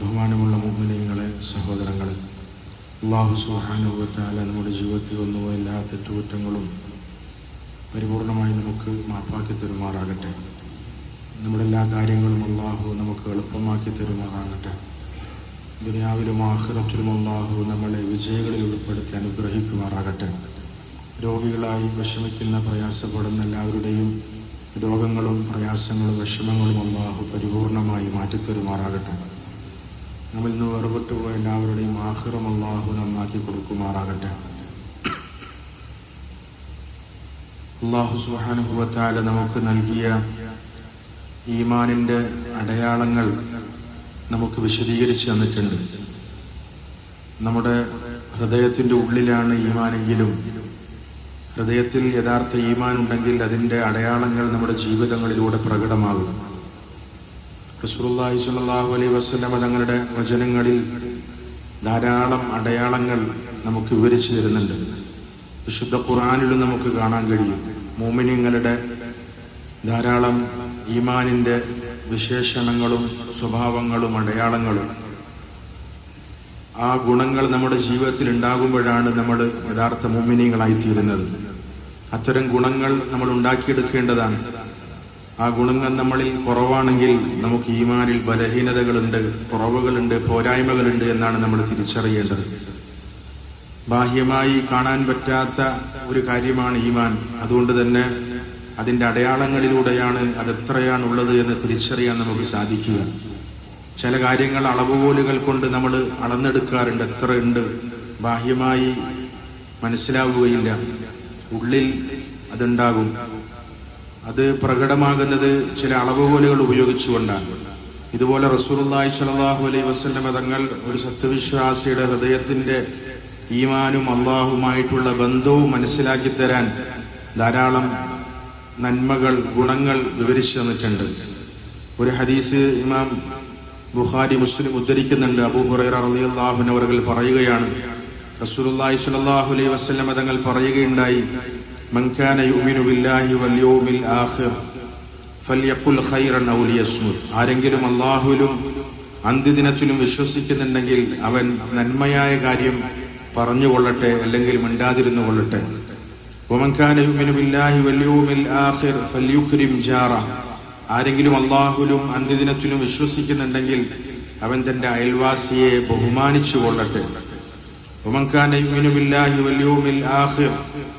ബഹുമാനമുള്ള മുഗ്മിനീങ്ങളെ സഹോദരങ്ങളെ അള്ളാഹു സുഹാനുഭവത്താൽ നമ്മുടെ ജീവിതത്തിൽ വന്നു എല്ലാ തെറ്റുകുറ്റങ്ങളും പരിപൂർണമായി നമുക്ക് മാപ്പാക്കി തരുമാറാകട്ടെ. നമ്മുടെ എല്ലാ കാര്യങ്ങളും അള്ളാഹു നമുക്ക് എളുപ്പമാക്കി തരുമാറാകട്ടെ. ദുനിയാവിലും ആഹ്റത്തിലും അള്ളാഹു നമ്മളെ വിജയങ്ങളിൽ ഉൾപ്പെടുത്തി അനുഗ്രഹിക്കുമാറാകട്ടെ. രോഗികളായി വിഷമിക്കുന്ന പ്രയാസപ്പെടുന്ന എല്ലാവരുടെയും രോഗങ്ങളും പ്രയാസങ്ങളും വിഷമങ്ങളും അള്ളാഹു പരിപൂർണമായി മാറ്റിത്തരുമാറാകട്ടെ. നമ്മിൽ നിന്ന് വേർപെട്ടു പോയ എല്ലാവരുടെയും ആഹ്റം അള്ളാഹു നന്നാക്കി കൊടുക്കുമാറാകട്ടെ. അള്ളാഹു സുഹാനുഭവത്താല നമുക്ക് നൽകിയ ഈമാനിന്റെ അടയാളങ്ങൾ നമുക്ക് വിശദീകരിച്ച് തന്നിട്ടുണ്ട്. നമ്മുടെ ഹൃദയത്തിന്റെ ഉള്ളിലാണ് ഈമാനെങ്കിലും ഹൃദയത്തിൽ യഥാർത്ഥ ഈമാൻ ഉണ്ടെങ്കിൽ അതിന്റെ അടയാളങ്ങൾ നമ്മുടെ ജീവിതങ്ങളിലൂടെ പ്രകടമാകും. റസൂലുള്ളാഹി സ്വല്ലല്ലാഹു അലൈഹി വസല്ലമ തങ്ങളുടെ വചനങ്ങളിൽ ധാരാളം അടയാളങ്ങൾ നമുക്ക് വിവരിച്ചു തരുന്നുണ്ട്. വിശുദ്ധ ഖുർആനിലും നമുക്ക് കാണാൻ കഴിയും. മോമിനിങ്ങളുടെ ധാരാളം ഈമാനിന്റെ വിശേഷണങ്ങളും സ്വഭാവങ്ങളും അടയാളങ്ങളും ആ ഗുണങ്ങൾ നമ്മുടെ ജീവിതത്തിൽ ഉണ്ടാകുമ്പോഴാണ് നമ്മൾ യഥാർത്ഥ മോമിനിയങ്ങളായി തീരുന്നത് അത്തരം ഗുണങ്ങൾ നമ്മൾ ഉണ്ടാക്കിയെടുക്കേണ്ടതാണ്. ആ ഗുണങ്ങൾ നമ്മളിൽ കുറവാണെങ്കിൽ നമുക്ക് ഈമാനിൽ ബലഹീനതകളുണ്ട് കുറവുകളുണ്ട് പോരായ്മകളുണ്ട് എന്നാണ് നമ്മൾ തിരിച്ചറിയേണ്ടത്. ബാഹ്യമായി കാണാൻ പറ്റാത്ത ഒരു കാര്യമാണ് ഈമാൻ. അതുകൊണ്ട് തന്നെ അതിന്റെ അടയാളങ്ങളിലൂടെയാണ് അത് ഉള്ളത് എന്ന് തിരിച്ചറിയാൻ നമുക്ക് സാധിക്കുക. ചില കാര്യങ്ങൾ അളവുകോലുകൾ കൊണ്ട് നമ്മൾ അളന്നെടുക്കാറുണ്ട്. എത്ര ഉണ്ട്? ബാഹ്യമായി മനസ്സിലാവുകയില്ല. ഉള്ളിൽ അതുണ്ടാകും. അത് പ്രകടമാകുന്നത് ചില അളവുകോലുകൾ ഉപയോഗിച്ചുകൊണ്ടാണ്. ഇതുപോലെ റസൂലുള്ളാഹി സലാഹു അലൈ വസ്ലമ തങ്ങൾ ഒരു സത്യവിശ്വാസിയുടെ ഹൃദയത്തിന്റെ ഈമാനും അള്ളാഹുമായിട്ടുള്ള ബന്ധവും മനസ്സിലാക്കി തരാൻ ധാരാളം നന്മകൾ ഗുണങ്ങൾ വിവരിച്ചു തന്നിട്ടുണ്ട്. ഒരു ഹദീസ് ഇമാം ബുഖാരി മുസ്ലിം ഉദ്ധരിക്കുന്നുണ്ട്. അബൂ ഹുറൈറ റളിയല്ലാഹു അൻഹു പറയുകയാണ് റസൂലുള്ളാഹി സ്വല്ലല്ലാഹു അലൈഹി വസല്ലമ തങ്ങൾ പറയുകയുണ്ടായി മൻ കാന യുമിനു ബില്ലാഹി വൽ യൗമിൽ ആഖിർ خيرا ഖൈറൻ ليصمت. ആരെങ്കിലും അല്ലാഹുവിലും അന്ത്യദിനത്തിലും വിശ്വസിക്കുന്നുണ്ടെങ്കിൽ അവൻ നന്മയായ കാര്യം പറഞ്ഞു പറഞ്ഞുകൊള്ളട്ടെ അല്ലെങ്കിൽ മിണ്ടാതിരുന്നു കൊള്ളട്ടെ ആരെങ്കിലും അള്ളാഹുലും അന്ത്യദിനത്തിലും വിശ്വസിക്കുന്നുണ്ടെങ്കിൽ അവൻ തന്റെ അയൽവാസിയെ ബഹുമാനിച്ചു കൊള്ളട്ടെ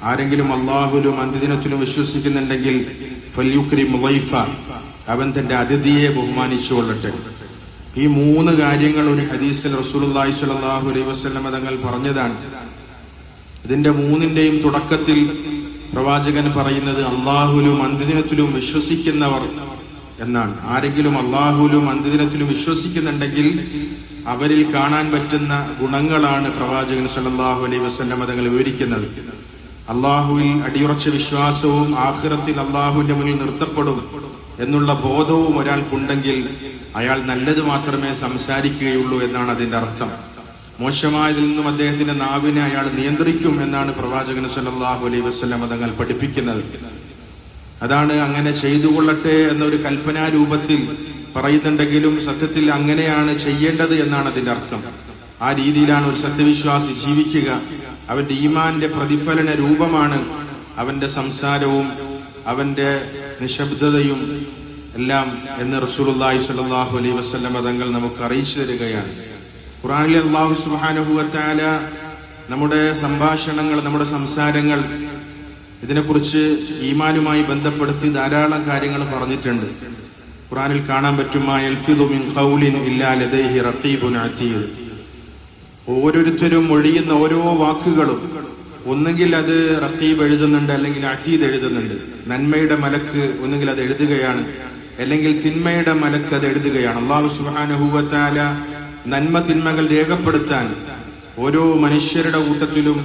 ആരെങ്കിലും അള്ളാഹുലും അന്ത്യദിനത്തിലും വിശ്വസിക്കുന്നുണ്ടെങ്കിൽ അവൻ തന്റെ അതിഥിയെ ബഹുമാനിച്ചു കൊള്ളട്ടെ ഈ മൂന്ന് കാര്യങ്ങൾ ഒരു ഹദീസിൽ റസൂലി സ്വല്ലല്ലാഹു അലൈഹി വസല്ലം തങ്ങൾ പറഞ്ഞതാണ്. ഇതിന്റെ മൂന്നിന്റെയും തുടക്കത്തിൽ പ്രവാചകൻ പറയുന്നത് അള്ളാഹുലും അന്ത്യദിനത്തിലും വിശ്വസിക്കുന്നവർ എന്നാണ്. ആരെങ്കിലും അള്ളാഹുലും അന്ത്യദിനത്തിലും വിശ്വസിക്കുന്നുണ്ടെങ്കിൽ അവരിൽ കാണാൻ പറ്റുന്ന ഗുണങ്ങളാണ് പ്രവാചകൻ സല്ലല്ലാഹു അലൈ വസ്ലം തങ്ങൾ വിവരിക്കുന്നത്. അള്ളാഹുവിൽ അടിയുറച്ച വിശ്വാസവും ആഹ്റത്തിൽ അള്ളാഹുവിന്റെ മുന്നിൽ നിർത്തപ്പെടും എന്നുള്ള ബോധവും ഒരാൾക്കുണ്ടെങ്കിൽ അയാൾ നല്ലത് മാത്രമേ സംസാരിക്കുകയുള്ളൂ എന്നാണ് അതിന്റെ അർത്ഥം. മോശമായതിൽ നിന്നും അദ്ദേഹത്തിന്റെ നാവിനെ അയാൾ നിയന്ത്രിക്കും എന്നാണ് പ്രവാചകൻ സല്ലല്ലാഹു അലൈ വസ്ലം തങ്ങൾ പഠിപ്പിക്കുന്നത്. അതാണ് അങ്ങനെ ചെയ്തുകൊള്ളട്ടെ എന്നൊരു കൽപ്പനാ രൂപത്തിൽ പറയുന്നുണ്ടെങ്കിലും സത്യത്തിൽ അങ്ങനെയാണ് ചെയ്യേണ്ടത് എന്നാണ് അതിന്റെ അർത്ഥം. ആ രീതിയിലാണ് ഒരു സത്യവിശ്വാസി ജീവിക്കുക. അവന്റെ ഈമാന്റെ പ്രതിഫലന രൂപമാണ് അവന്റെ സംസാരവും അവന്റെ നിശബ്ദതയും എല്ലാം എന്ന് റസൂലുള്ളാഹി സ്വല്ലല്ലാഹു അലൈഹി വസല്ലം തങ്ങൾ നമുക്ക് അറിയിച്ചു തരികയാണ്. ഖുറാനിലെ അള്ളാഹു സുബ്ഹാനഹു വതആല നമ്മുടെ സംഭാഷണങ്ങൾ നമ്മുടെ സംസാരങ്ങൾ ഇതിനെക്കുറിച്ച് ഈമാനുമായി ബന്ധപ്പെടുത്തി ധാരാളം കാര്യങ്ങൾ പറഞ്ഞിട്ടുണ്ട്. ഖുറാനിൽ കാണാൻ പറ്റും ഓരോരുത്തരും ഒഴിയുന്ന ഓരോ വാക്കുകളും ഒന്നുകിൽ അത് റത്തീബ് എഴുതുന്നുണ്ട് അല്ലെങ്കിൽ അജീദ് എഴുതുന്നുണ്ട്. നന്മയുടെ മലക്ക് ഒന്നുകിൽ അത് എഴുതുകയാണ് അല്ലെങ്കിൽ തിന്മയുടെ മലക്ക് അത് എഴുതുകയാണ്. അള്ളാഹു സുബാനഹൂവത്താല നന്മ തിന്മകൾ രേഖപ്പെടുത്താൻ ഓരോ മനുഷ്യരുടെ കൂട്ടത്തിലും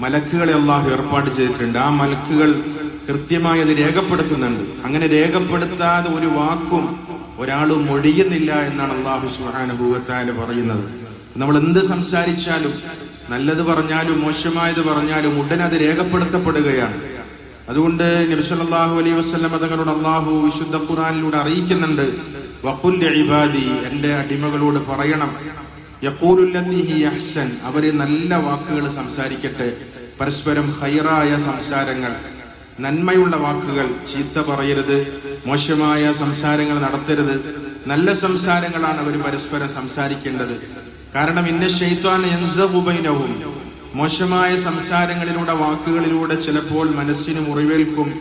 മലക്കുകളെ അള്ളാഹു ഏർപ്പാട് ചെയ്തിട്ടുണ്ട്. ആ മലക്കുകൾ കൃത്യമായി അത് രേഖപ്പെടുത്തുന്നുണ്ട്. അങ്ങനെ രേഖപ്പെടുത്താതെ ഒരു വാക്കും ഒരാളും മൊഴിയുന്നില്ല എന്നാണ് അള്ളാഹു സുഹാനുഭൂവത്താൽ പറയുന്നത്. നമ്മൾ എന്ത് സംസാരിച്ചാലും നല്ലത് പറഞ്ഞാലും മോശമായത് പറഞ്ഞാലും ഉടനെ അത് രേഖപ്പെടുത്തപ്പെടുകയാണ്. അതുകൊണ്ട് നബിസല്ലാഹു അലൈഹി വസ്ലം തങ്ങളോട് അള്ളാഹു വിശുദ്ധ ഖുറാനിലൂടെ അറിയിക്കുന്നുണ്ട്. വഖുൽ ഇബാദി എന്റെ അടിമകളോട് പറയണം. അവർ നല്ല വാക്കുകൾ സംസാരിക്കട്ടെ. പരസ്പരം ഹൈറായ സംസാരങ്ങൾ. നന്മയുള്ള വാക്കുകൾ ചീത്ത പറയരുത് മോശമായ സംസാരങ്ങൾ നടത്തരുത്. നല്ല സംസാരങ്ങളാണ് അവർ പരസ്പരം സംസാരിക്കേണ്ടത്. കാരണം ഇന്ന ഷെയ്ത്താൻ യൻസബുബൈനവും മോശമായ സംസാരങ്ങളിലൂടെ വാക്കുകളിലൂടെ ചിലപ്പോൾ മനസ്സിന് മുറിവേൽക്കും.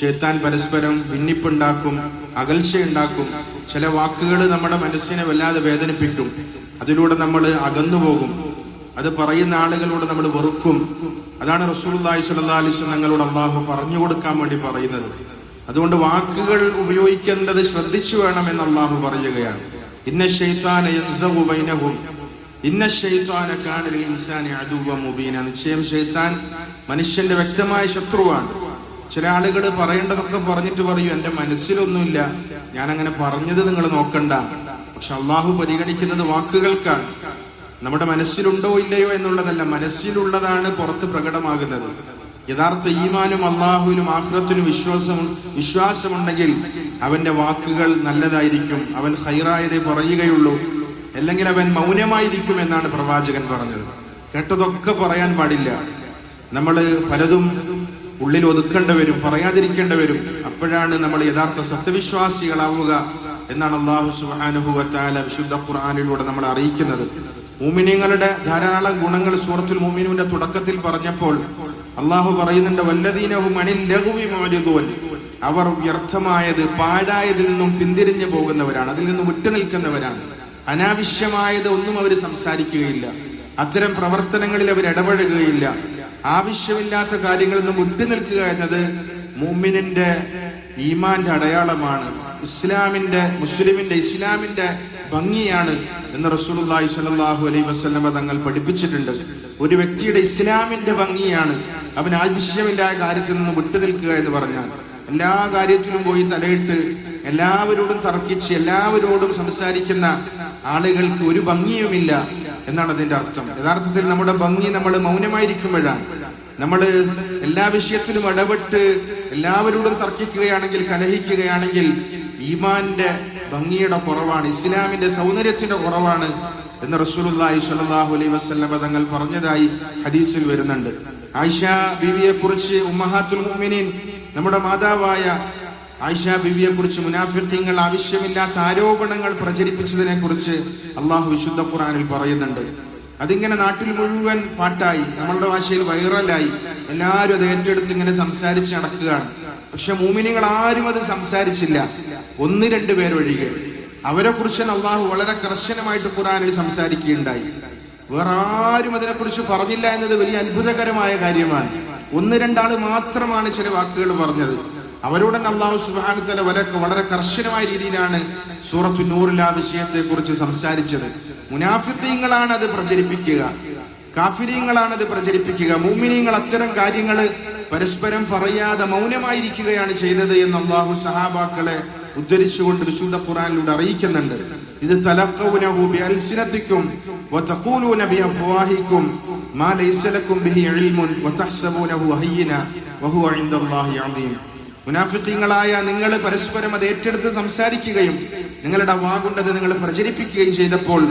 ഷെയ്ത്താൻ പരസ്പരം ഭിന്നിപ്പുണ്ടാക്കും അകൽച്ചയുണ്ടാക്കും. ചില വാക്കുകൾ നമ്മുടെ മനസ്സിനെ വല്ലാതെ വേദനിപ്പിക്കും. അതിലൂടെ നമ്മൾ അകന്നുപോകും. അത് പറയുന്ന ആളുകളോട് നമ്മൾ വെറുക്കും. അതാണ് അലൈഹി വസല്ലം ഞങ്ങളോട് അള്ളാഹു പറഞ്ഞു കൊടുക്കാൻ വേണ്ടി പറയുന്നത്. അതുകൊണ്ട് വാക്കുകൾ ഉപയോഗിക്കേണ്ടത് ശ്രദ്ധിച്ചു വേണം എന്ന് അള്ളാഹു പറയുകയാണ്. ഇന്ന ഷെയ്ത്താന ബൈനഹും. ഇന്ന ഷെയ്ത്താന കാന ഇൻസാനെ മുബീന. നിശ്ചയം ഷെയ്ത്താൻ മനുഷ്യന്റെ വ്യക്തമായ ശത്രുവാണ്. ചില ആളുകൾ പറയേണ്ടതൊക്കെ പറഞ്ഞിട്ട് പറയൂ. എന്റെ മനസ്സിലൊന്നുമില്ല. ഞാൻ അങ്ങനെ പറഞ്ഞത് നിങ്ങൾ നോക്കണ്ട. പക്ഷെ അള്ളാഹു പരിഗണിക്കുന്നത് വാക്കുകൾക്കാണ്. നമ്മുടെ മനസ്സിലുണ്ടോ ഇല്ലയോ എന്നുള്ളതല്ല മനസ്സിലുള്ളതാണ് പുറത്ത് പ്രകടമാകുന്നത്. യഥാർത്ഥ ഈമാനും അള്ളാഹുവിനും ആഹ്റത്തിനും വിശ്വാസം വിശ്വാസമുണ്ടെങ്കിൽ അവന്റെ വാക്കുകൾ നല്ലതായിരിക്കും അവൻ ഹൈറായതേ പറയുകയുള്ളൂ. അല്ലെങ്കിൽ അവൻ മൗനമായിരിക്കും എന്നാണ് പ്രവാചകൻ പറഞ്ഞത്. കേട്ടതൊക്കെ പറയാൻ പാടില്ല. നമ്മൾ പലതും ഉള്ളിൽ ഒതുക്കേണ്ടി വരും പറയാതിരിക്കേണ്ടി വരും അപ്പോഴാണ് നമ്മൾ യഥാർത്ഥ സത്യവിശ്വാസികളാവുക എന്നാണ് അള്ളാഹു സുഹാനുഭവത്താല വിശുദ്ധ ഖുർആാനിലൂടെ നമ്മൾ അറിയിക്കുന്നത്. മൂമിനിങ്ങളുടെ ധാരാളം ഗുണങ്ങൾ സൂറത്തുൽ മൂമിനുവിന്റെ തുടക്കത്തിൽ പറഞ്ഞപ്പോൾ അള്ളാഹു പറയുന്നുണ്ട് വല്ലതീനവും അണിൽ ലഘുവി മോചിതോൻ അവർ വ്യർത്ഥമായത് പാഴായതിൽ നിന്നും പിന്തിരിഞ്ഞു പോകുന്നവരാണ് അതിൽ നിന്നും വിട്ടുനിൽക്കുന്നവരാണ് അനാവശ്യമായത് ഒന്നും അവർ സംസാരിക്കുകയില്ല. അത്തരം പ്രവർത്തനങ്ങളിൽ അവർ ഇടപഴകുകയില്ല. ആവശ്യമില്ലാത്ത കാര്യങ്ങളിൽ നിന്നും വിട്ടുനിൽക്കുക എന്നത് മൂമിനിന്റെ ഈമാന്റെ അടയാളമാണ്. ഇസ്ലാമിന്റെ മുസ്ലിമിന്റെ ഇസ്ലാമിന്റെ ഭംഗിയാണ് എന്ന് റസൂലുള്ളാഹി സ്വല്ലല്ലാഹു അലൈഹി വസല്ലമ തങ്ങൾ പഠിപ്പിച്ചിട്ടുണ്ട്. ഒരു വ്യക്തിയുടെ ഇസ്ലാമിന്റെ ഭംഗിയാണ് അവൻ ആവശ്യമില്ലായ കാര്യത്തിൽ നിന്ന് വിട്ടുനിൽക്കുക എന്ന് പറഞ്ഞാൽ എല്ലാ കാര്യത്തിലും പോയി തലയിട്ട് എല്ലാവരോടും തർക്കിച്ച് എല്ലാവരോടും സംസാരിക്കുന്ന ആളുകൾക്ക് ഒരു ഭംഗിയുമില്ല എന്നാണ് അതിന്റെ അർത്ഥം. യഥാർത്ഥത്തിൽ നമ്മുടെ ഭംഗി നമ്മൾ മൗനമായിരിക്കുമ്പോഴാണ്. നമ്മൾ എല്ലാ വിഷയത്തിലും ഇടപെട്ട് എല്ലാവരോടും തർക്കിക്കുകയാണെങ്കിൽ കലഹിക്കുകയാണെങ്കിൽ ഈമാന്റെ ഭംഗിയുടെ കുറവാണ് ഇസ്ലാമിന്റെ സൗന്ദര്യത്തിന്റെ കുറവാണ് എന്ന് റസൂലുള്ളാഹി സ്വല്ലല്ലാഹു അലൈഹി വസല്ലം തങ്ങൾ പറഞ്ഞതായി ഹദീസിൽ വരുന്നുണ്ട്. ആയിഷ ബിവിയെ കുറിച്ച് ഉമ്മഹാത്തുൽ മുഅ്മിനീൻ നമ്മുടെ മാതാവായ ആയിഷ ബിവിയെ കുറിച്ച് മുനാഫിഖ്യങ്ങൾ ആവശ്യമില്ലാത്ത ആരോപണങ്ങൾ പ്രചരിപ്പിച്ചതിനെ കുറിച്ച് അള്ളാഹു വിശുദ്ധ ഖുർആനിൽ പറയുന്നുണ്ട്. അതിങ്ങനെ നാട്ടിൽ മുഴുവൻ പാട്ടായി നമ്മളുടെ ഭാഷയിൽ വൈറലായി എല്ലാവരും അത് ഏറ്റെടുത്ത് ഇങ്ങനെ സംസാരിച്ച് നടക്കുകയാണ്. പക്ഷെ മൂമിനികൾ ആരും അത് സംസാരിച്ചില്ല. ഒന്ന് രണ്ട് പേരൊഴികെ അവരെ കുറിച്ച് അള്ളാഹു വളരെ കർശനമായിട്ട് ഖുറാനിൽ സംസാരിക്കുകയുണ്ടായി. വേറെ ആരും അതിനെക്കുറിച്ച് പറഞ്ഞില്ല എന്നത് വലിയ അത്ഭുതകരമായ കാര്യമാണ്. ഒന്ന് രണ്ടാൾ മാത്രമാണ് ചില വാക്കുകൾ പറഞ്ഞത്. അവരോട് അള്ളാഹു സുഹാനത്തല വളരെ വളരെ കർശനമായ രീതിയിലാണ് സൂറത്തു നൂറിൽ ആ വിഷയത്തെ കുറിച്ച് സംസാരിച്ചത്. മുനാഫിത്തീങ്ങളാണ് അത് പ്രചരിപ്പിക്കുക. കാഫിരീങ്ങളാണ് അത് പ്രചരിപ്പിക്കുക. മൂമിനീങ്ങൾ അത്തരം കാര്യങ്ങൾ പരസ്പരം പറയാതെ മൗനമായിരിക്കുകയാണ് ചെയ്തത് എന്ന് അള്ളാഹു സഹാബാക്കളെ ഉദ്ധരിച്ചുകൊണ്ട് വിശുദ്ധ ഖുറാനിലൂടെ അറിയിക്കുന്നുണ്ട്. ഇത് തലക്കൗനഹു ബിഅഫ്വാഹിക്കും മാ ഇൽമുൻ നിങ്ങൾ പരസ്പരം അത് ഏറ്റെടുത്ത് സംസാരിക്കുകയും നിങ്ങളുടെ വാഗുണ്ടത് നിങ്ങൾ പ്രചരിപ്പിക്കുകയും ചെയ്തപ്പോൾ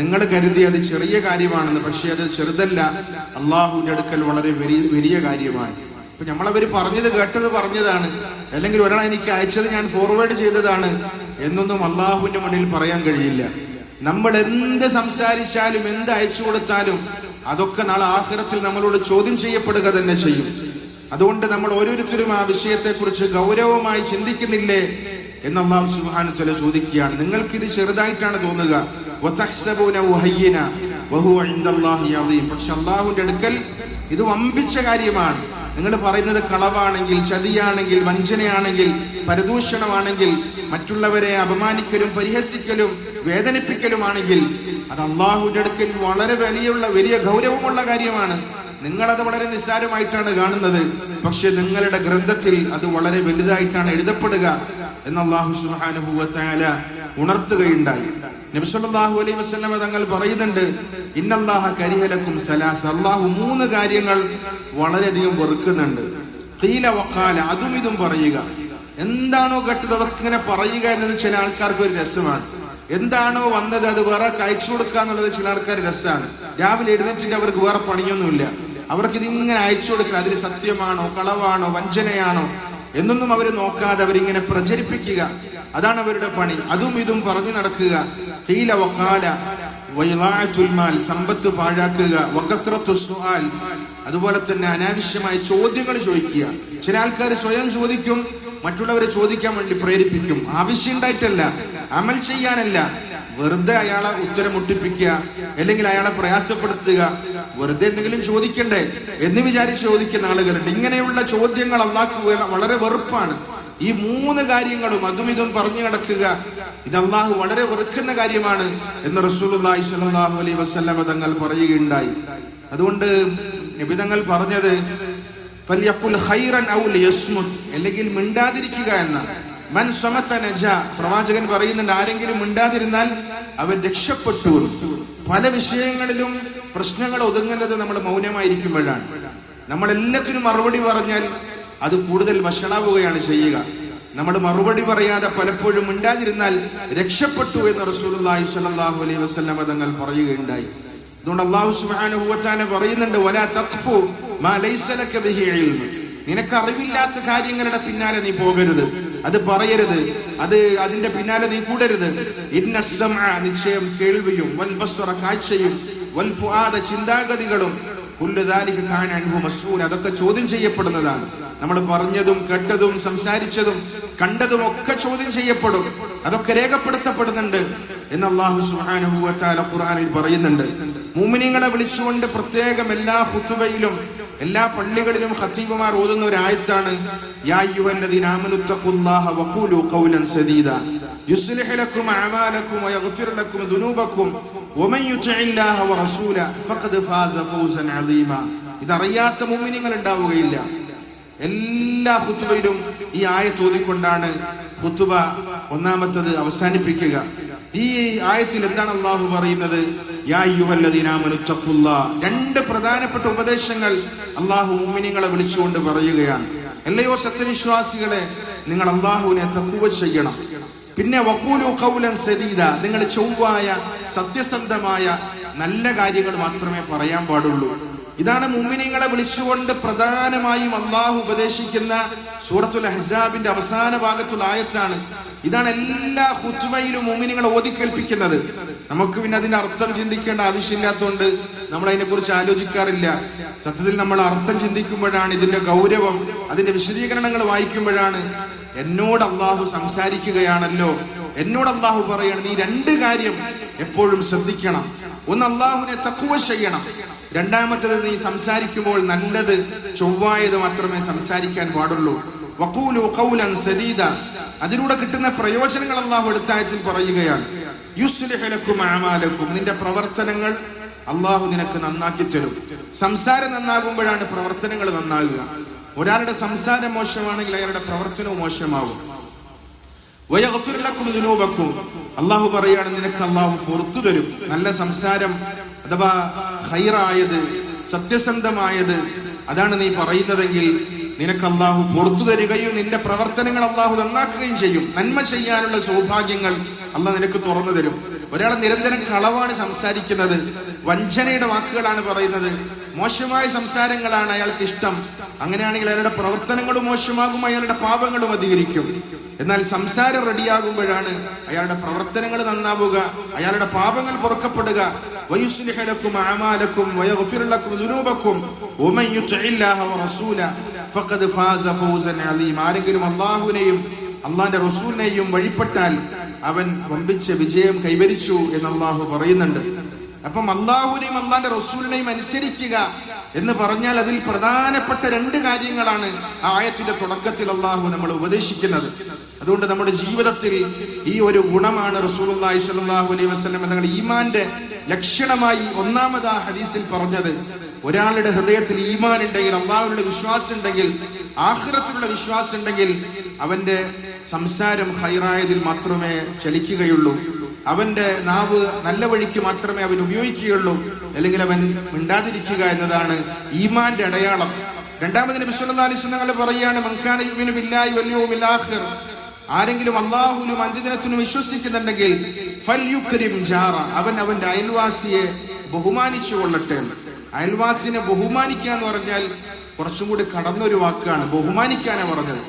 നിങ്ങൾ കരുതി അത് ചെറിയ കാര്യമാണെന്ന് പക്ഷേ അത് ചെറുതല്ല. അള്ളാഹുവിന്റെ അടുക്കൽ വളരെ വലിയ വലിയ കാര്യമാണ്. ഇപ്പൊ നമ്മളവര് പറഞ്ഞത് കേട്ടത് പറഞ്ഞതാണ്. അല്ലെങ്കിൽ ഒരാൾ എനിക്ക് അയച്ചത് ഞാൻ ഫോർവേഡ് ചെയ്തതാണ് എന്നൊന്നും അള്ളാഹുവിന്റെ മുന്നിൽ പറയാൻ കഴിയില്ല. നമ്മൾ എന്ത് സംസാരിച്ചാലും എന്ത് അയച്ചു കൊടുത്താലും അതൊക്കെ നാളെ ആഹ്റത്തിൽ നമ്മളോട് ചോദ്യം ചെയ്യപ്പെടുക തന്നെ ചെയ്യും. അതുകൊണ്ട് നമ്മൾ ഓരോരുത്തരും ആ വിഷയത്തെ കുറിച്ച് ഗൗരവമായി ചിന്തിക്കുന്നില്ലേ എന്ന് അള്ളാഹു വതആല ചോദിക്കുകയാണ്. നിങ്ങൾക്ക് ഇത് ചെറുതായിട്ടാണ് തോന്നുക. പക്ഷെ അള്ളാഹുവിന്റെ അടുക്കൽ ഇത് വമ്പിച്ച കാര്യമാണ്. നിങ്ങൾ പറയുന്നത് കളവാണെങ്കിൽ ചതിയാണെങ്കിൽ വഞ്ചനയാണെങ്കിൽ പരദൂഷണമാണെങ്കിൽ മറ്റുള്ളവരെ അപമാനിക്കലും പരിഹസിക്കലും വേദനിപ്പിക്കലുമാണെങ്കിൽ അത് അള്ളാഹുവിന്റെ അടുക്കൽ വളരെ വലിയുള്ള വലിയ ഗൗരവമുള്ള കാര്യമാണ്. നിങ്ങളത് വളരെ നിസ്സാരമായിട്ടാണ് കാണുന്നത്. പക്ഷെ നിങ്ങളുടെ ഗ്രന്ഥത്തിൽ അത് വളരെ വലുതായിട്ടാണ് എഴുതപ്പെടുക. എന്ന് അള്ളാഹു സുഹാനുഭൂവത്തായ ഉണർത്തുകയുണ്ടായി. നബി സല്ലല്ലാഹു അലൈഹി വസല്ലമ തങ്ങൾ പറയുന്നുണ്ട് ഇന്നല്ലാഹ കരിഹലക്കും സലാസ്. അള്ളാഹു മൂന്ന് കാര്യങ്ങൾ വളരെയധികം വെറുക്കുന്നുണ്ട്. തീല വക്കാല അതും ഇതും പറയുക. എന്താണോ കേട്ടത് അതൊക്കെ ഇങ്ങനെ പറയുക എന്നത് ചില ആൾക്കാർക്ക് ഒരു രസമാണ്. എന്താണോ വന്നത് അത് വേറെ അയച്ചു കൊടുക്കുക എന്നുള്ളത് ചില ആൾക്കാർ രസമാണ്. രാവിലെ എഴുന്നേറ്റിട്ട് അവർക്ക് വേറെ പണിയൊന്നുമില്ല. അവർക്ക് ഇതിങ്ങനെ അയച്ചു കൊടുക്കുക അതിൽ സത്യമാണോ കളവാണോ വഞ്ചനയാണോ? എന്നൊന്നും അവർ നോക്കാതെ അവരിങ്ങനെ പ്രചരിപ്പിക്കുക. അതാണ് അവരുടെ പണി. അതും ഇതും പറഞ്ഞു നടക്കുക. ഹീല വക്കാല ചുൽമാൽ മാൽ സമ്പത്ത് പാഴാക്കുക വകസ്റത്തു സുആൽ അതുപോലെ തന്നെ അനാവശ്യമായ ചോദ്യങ്ങൾ ചോദിക്കുക. ചില ആൾക്കാർ സ്വയം ചോദിക്കും മറ്റുള്ളവരെ ചോദിക്കാൻ വേണ്ടി പ്രേരിപ്പിക്കും. ആവശ്യമുണ്ടായിട്ടല്ല അമൽ ചെയ്യാനല്ല. വെറുതെ അയാളെ ഉത്തരം മുട്ടിപ്പിക്കുക അല്ലെങ്കിൽ അയാളെ പ്രയാസപ്പെടുത്തുക വെറുതെ എന്തെങ്കിലും ചോദിക്കണ്ടേ എന്ന് വിചാരിച്ച് ചോദിക്കുന്ന ആളുകളുണ്ട്. ഇങ്ങനെയുള്ള ചോദ്യങ്ങൾ അള്ളാഹ്ക്ക് വളരെ വെറുപ്പാണ്. ഈ മൂന്ന് കാര്യങ്ങളും അതും ഇതും പറഞ്ഞു കിടക്കുക ഇത് അള്ളാഹു വളരെ വെറുക്കുന്ന കാര്യമാണ് എന്ന് റസൂലുള്ളാഹി സ്വല്ലല്ലാഹു അലൈ വസ്ലമ തങ്ങൾ പറയുകയുണ്ടായി. അതുകൊണ്ട് നിബിതങ്ങൾ പറഞ്ഞത് അല്ലെങ്കിൽ മിണ്ടാതിരിക്കുക എന്നാണ്. മൻ സമത നജ. പ്രവാചകൻ പറയുന്നുണ്ട് ആരെങ്കിലും മിണ്ടാതിരുന്നാൽ അവൻ രക്ഷപ്പെട്ടു. പല വിഷയങ്ങളിലും പ്രശ്നങ്ങൾ ഒതുങ്ങുന്നത് നമ്മൾ മൗനമായിരിക്കുമ്പോഴാണ്. നമ്മൾ എല്ലാത്തിനും മറുപടി പറഞ്ഞാൽ അത് കൂടുതൽ വഷളാവുകയാണ് ചെയ്യുക. നമ്മൾ മറുപടി പറയാതെ പലപ്പോഴും മിണ്ടാതിരുന്നാൽ രക്ഷപ്പെട്ടു എന്ന് റസൂലുള്ളാഹി സ്വല്ലല്ലാഹു അലൈഹി വസല്ലമ തങ്ങൾ പറയുകയുണ്ടായി. അതുകൊണ്ട് അള്ളാഹു പറയുന്നുണ്ട് വലാ മാ ലൈസ ലക ബിഹി ഇൽമ്. നിനക്ക് അറിവില്ലാത്ത കാര്യങ്ങളുടെ പിന്നാലെ നീ പോകരുത്. അത് പറയരുത്. അത് അതിന്റെ പിന്നാലെ നീ കൂടരുത്. നിശ്ചയം കേൾവിയും വൽബസ്വറ കാഴ്ചയും വൽ ഫുആദ ചിന്താഗതികളും അതൊക്കെ ചോദ്യം ചെയ്യപ്പെടുന്നതാണ്. നമ്മൾ പറഞ്ഞതും കേട്ടതും സംസാരിച്ചതും കണ്ടതും ഒക്കെ ചോദ്യം ചെയ്യപ്പെടും. അതൊക്കെ രേഖപ്പെടുത്തപ്പെടുന്നുണ്ട് എന്ന് അള്ളാഹു തആല ഖുർആനിൽ പറയുന്നുണ്ട്. മൂമിനിങ്ങളെ വിളിച്ചുകൊണ്ട് പ്രത്യേകം എല്ലാ ഹുതുബയിലും എല്ലാ പള്ളികളിലും ഖത്തീബുമാർ ഓതുന്ന ഒരു ആയത്താണ് യാ അയ്യുഹല്ലദീന വഖൂലു ഖൗലൻ സദീദ ഇതറിയാത്ത മുഅ്മിനീങ്ങൾ ഉണ്ടാവുകയില്ല. എല്ലാ ഹുത്തുബയിലും ഈ ആയത്ത് ഓതിക്കൊണ്ടാണ് ഹുത്തുബ ഒന്നാമത്തത് അവസാനിപ്പിക്കുക. ഈ ആയത്തിൽ എന്താണ് അള്ളാഹു പറയുന്നത്. രണ്ട് പ്രധാനപ്പെട്ട ഉപദേശങ്ങൾ അള്ളാഹു ഉമ്മിനിങ്ങളെ വിളിച്ചുകൊണ്ട് പറയുകയാണ്. അല്ലയോ സത്യവിശ്വാസികളെ നിങ്ങൾ അള്ളാഹുവിനെ തക്കുവ ചെയ്യണം. പിന്നെ വക്കൂലു കൗലൻ സരീത നിങ്ങൾ ചൊവ്വായ സത്യസന്ധമായ നല്ല കാര്യങ്ങൾ മാത്രമേ പറയാൻ പാടുള്ളൂ. ഇതാണ് മുമ്മിനിങ്ങളെ വിളിച്ചുകൊണ്ട് പ്രധാനമായും അള്ളാഹു ഉപദേശിക്കുന്ന സൂറത്തുൽ അഹ്സാബിന്റെ അവസാന ഭാഗത്തുള്ള ആയത്താണ്. ഇതാണ് എല്ലാ ഹുത്തുബയിലും മുഅ്മിനീങ്ങളെ ഓതിക്കേൽപ്പിക്കുന്നത്. നമുക്ക് പിന്നെ അതിന്റെ അർത്ഥം ചിന്തിക്കേണ്ട ആവശ്യമില്ലാത്തതുകൊണ്ട് നമ്മൾ അതിനെക്കുറിച്ച് ആലോചിക്കാറില്ല. സത്യത്തിൽ നമ്മൾ അർത്ഥം ചിന്തിക്കുമ്പോഴാണ് ഇതിന്റെ ഗൗരവം അതിന്റെ വിശദീകരണങ്ങൾ വായിക്കുമ്പോഴാണ് എന്നോട് അള്ളാഹു സംസാരിക്കുകയാണല്ലോ. എന്നോട് അള്ളാഹു പറയണം ഈ രണ്ട് കാര്യം എപ്പോഴും ശ്രദ്ധിക്കണം. ഒന്ന് അള്ളാഹുവിനെ തക്കുവ ചെയ്യണം. രണ്ടാമത്തത് നീ സംസാരിക്കുമ്പോൾ നല്ലത് ചൊവ്വായത് മാത്രമേ സംസാരിക്കാൻ പാടുള്ളൂ. വഖൂലു ഖൗലൻ സദീദ. അതിലൂടെ കിട്ടുന്ന പ്രയോജനങ്ങൾ അള്ളാഹു എടുത്തായത്തിൽ പറയുകയാണ്. യുസ്ലിഹലക്കും അഅമാലക്കും. നിന്റെ പ്രവർത്തനങ്ങൾ അള്ളാഹു നിനക്ക് നന്നാക്കി തരും. സംസാരം നന്നാകുമ്പോഴാണ് പ്രവർത്തനങ്ങൾ നന്നാകുക. ഒരാളുടെ സംസാരം മോശമാണെങ്കിൽ അയാളുടെ പ്രവർത്തനവും മോശമാവും. വയഗ്ഫിർ ലക്കും ദുനൂബക്കും. അള്ളാഹു പറയാണ് നിനക്ക് അള്ളാഹു പുറത്തു തരും. നല്ല സംസാരം അഥവാ ഹൈറായത് സത്യസന്ധമായത് അതാണ് നീ പറയുന്നതെങ്കിൽ നിനക്ക് അള്ളാഹു പുറത്തു തരികയും നിന്റെ പ്രവർത്തനങ്ങൾ അള്ളാഹു നന്നാക്കുകയും ചെയ്യും. നന്മ ചെയ്യാനുള്ള സൗഭാഗ്യങ്ങൾ അള്ളാഹ് നിനക്ക് തുറന്നു തരും. ഒരാൾ നിരന്തരം കളവാണ് സംസാരിക്കുന്നത്. വഞ്ചനയുടെ വാക്കുകളാണ് പറയുന്നത്. മോശമായ സംസാരങ്ങളാണ് അയാൾക്ക് ഇഷ്ടം. അങ്ങനെയാണെങ്കിൽ അയാളുടെ പ്രവർത്തനങ്ങളും മോശമാകും അയാളുടെ പാപങ്ങളും അധികരിക്കും. എന്നാൽ സംസാരം റെഡിയാകുമ്പോഴാണ് അയാളുടെ പ്രവർത്തനങ്ങൾ നന്നാവുക അയാളുടെ പാപങ്ങൾ പൊറുക്കപ്പെടുക. വയുസ്ലിഹലക്കും ആമാലക്കും അഅമാലക്കും വയഗ്ഫിർ ലക്കും ദുനൂബക്കും. വമൻ യുതിഇല്ലാഹ വറസൂല ഫഖദ് ഫാസ ഫൗസൻ അലീം. ആരെങ്കിലും അല്ലാഹുവിനെയും അള്ളാന്റെ റസൂലിനെയും വഴിപ്പെട്ടാൽ അവൻ വമ്പിച്ച വിജയം കൈവരിച്ചു എന്ന് അള്ളാഹു പറയുന്നുണ്ട്. അപ്പം അള്ളാഹുവിനെയും അള്ളാന്റെ റസൂലിനെയും അനുസരിക്കുക എന്ന് പറഞ്ഞാൽ അതിൽ പ്രധാനപ്പെട്ട രണ്ട് കാര്യങ്ങളാണ് ആ ആയത്തിന്റെ തുടക്കത്തിൽ അള്ളാഹു നമ്മൾ ഉപദേശിക്കുന്നത്. അതുകൊണ്ട് നമ്മുടെ ജീവിതത്തിൽ ഈ ഒരു ഗുണമാണ് റസൂലുള്ളാഹി സ്വല്ലല്ലാഹു അലൈഹി വസ്ലം തങ്ങൾ ഈമാന്റെ ലക്ഷണമായി ഒന്നാമത് ആ ഹദീസിൽ പറഞ്ഞത്. ഒരാളുടെ ഹൃദയത്തിൽ ഈമാൻ ഉണ്ടെങ്കിൽ അള്ളാഹുവിന്റെ വിശ്വാസം ഉണ്ടെങ്കിൽ ആഹ്റത്തിലുള്ള വിശ്വാസം ഉണ്ടെങ്കിൽ അവന്റെ സംസാരം ഹൈറായതിൽ മാത്രമേ ചലിക്കുകയുള്ളൂ. അവന്റെ നാവ് നല്ല വഴിക്ക് മാത്രമേ അവൻ ഉപയോഗിക്കുകയുള്ളൂ. അല്ലെങ്കിൽ അവൻ മിണ്ടാതിരിക്കുക എന്നതാണ് ഈമാന്റെ അടയാളം. രണ്ടാമത് നബി സല്ലല്ലാഹു അലൈഹി വസല്ലം പറയാണ് മൻകാന യുമിനു ബില്ലാഹി വൽ ആഖിർ. ആരെങ്കിലും അള്ളാഹുലും അന്ത്യദിനത്തിനും വിശ്വസിക്കുന്നുണ്ടെങ്കിൽ ഫൽയുക്രിം ജാറ. അവൻ അവന്റെ അയൽവാസിയെ ബഹുമാനിച്ചു കൊള്ളട്ടെ. അയൽവാസിനെ ബഹുമാനിക്കുക എന്ന് പറഞ്ഞാൽ കുറച്ചും കൂടി കടന്നൊരു വാക്കാണ് ബഹുമാനിക്കാനാണ് പറഞ്ഞത്.